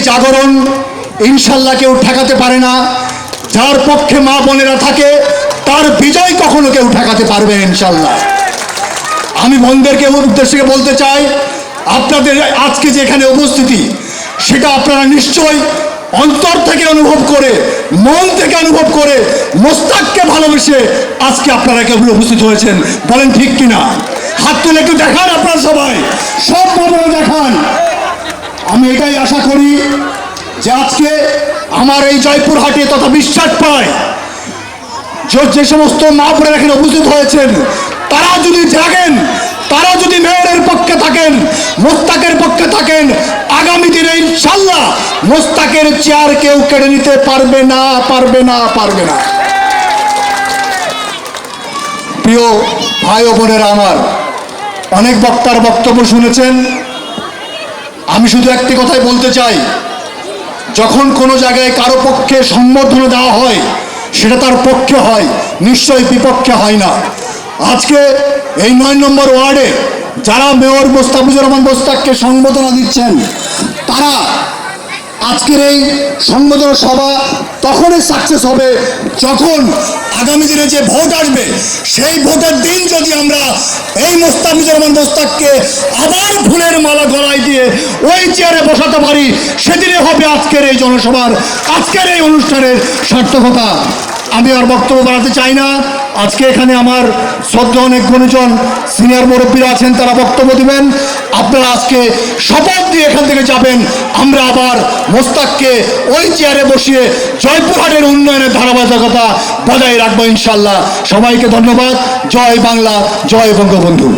জাগরণ ইনশাল্লাহ কেউ ঠেকাতে পারে না। যার পক্ষে মা বোনেরা থাকে, তার বিজয় কখনো কেউ ঠেকাতে পারবে ইনশাল্লাহ। আমি বোনদেরকে উদ্দেশ্যে বলতে চাই, আপনাদের আজকে যে এখানে উপস্থিতি, সেটা আপনারা নিশ্চয়ই অন্তর থেকে অনুভব করে, মন থেকে অনুভব করে, মোস্তাককে ভালোবেসে আজকে আপনারা কেউ উপস্থিত হয়েছেন। বলেন ঠিক কিনা? হাত তুলে একটু দেখান আপনারা সবাই। সব দেখান। আমি এটাই আশা করি যে আজকে আমার এই জয়পুরহাটে তথা বিশ্বাস পায় যে সমস্ত মা বোনেরা এখানে উপস্থিত হয়েছেন, তারা যদি জাগেন, তারা যদি মেয়রের পক্ষে থাকেন মোস্তাকের পক্ষে থাকেন, আগামী দিনে ইনশাল্লাহ মোস্তাকের চেয়ার কেউ কেড়ে নিতে পারবে না পারবে না পারবে না। প্রিয় ভাই বোনেরা আমার, অনেক বক্তার বক্তব্য শুনেছেন। আমি শুধু একটি কথাই বলতে চাই। যখন কোনো জায়গায় কারও পক্ষে সম্বোধনা দেওয়া হয়, সেটা তার পক্ষে হয়, নিশ্চয়ই বিপক্ষে হয় না। আজকে এই নয় নম্বর ওয়ার্ডে যারা মেয়র মোস্তাফিজুর রহমান মোস্তাককে সম্বোধনা দিচ্ছেন, তারা আজকের এই সংবোধনা সভা তখনই সাকসেস হবে যখন আগামী দিনে যে ভোট আসবে, সেই ভোটের দিন যদি আমরা এই মোস্তাফিজুর রহমান মোস্তাককে আবার ফুলের মালা গলায় দিয়ে ওই চেয়ারে বসাতে পারি সেদিনে হবে আজকের এই জনসভার, আজকের এই অনুষ্ঠানের সার্থকতা। আমি আর বক্তব্য বাড়াতে চাই না। আজকে এখানে আমার শ্রদ্ধা অনেক গুণীজন সিনিয়র মুরব্বীরা আছেন, তারা বক্তব্য দিবেন। আপনারা আজকে শপথ দিয়ে এখান থেকে যাবেন। আমরা আবার মোস্তাককে ওই চেয়ারে বসিয়ে জয়পুরহাটের উন্নয়নের ধারাবাহিকতা বজায় রাখব ইনশাল্লাহ সবাইকে ধন্যবাদ। জয় বাংলা, জয় বঙ্গবন্ধু।